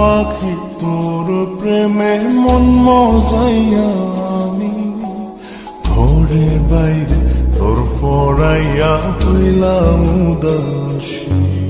পাখি তোর প্রেমে মন আমি। ধরে বাইরে তোর ফড়াইয়া হইলাম উদাসী।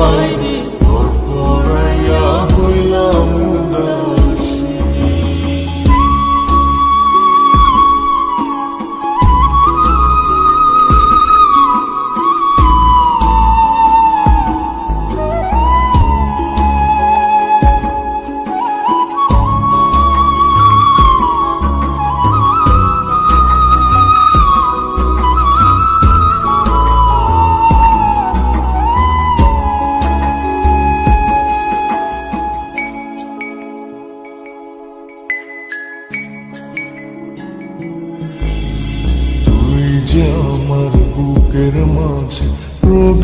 ঘরে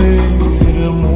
bir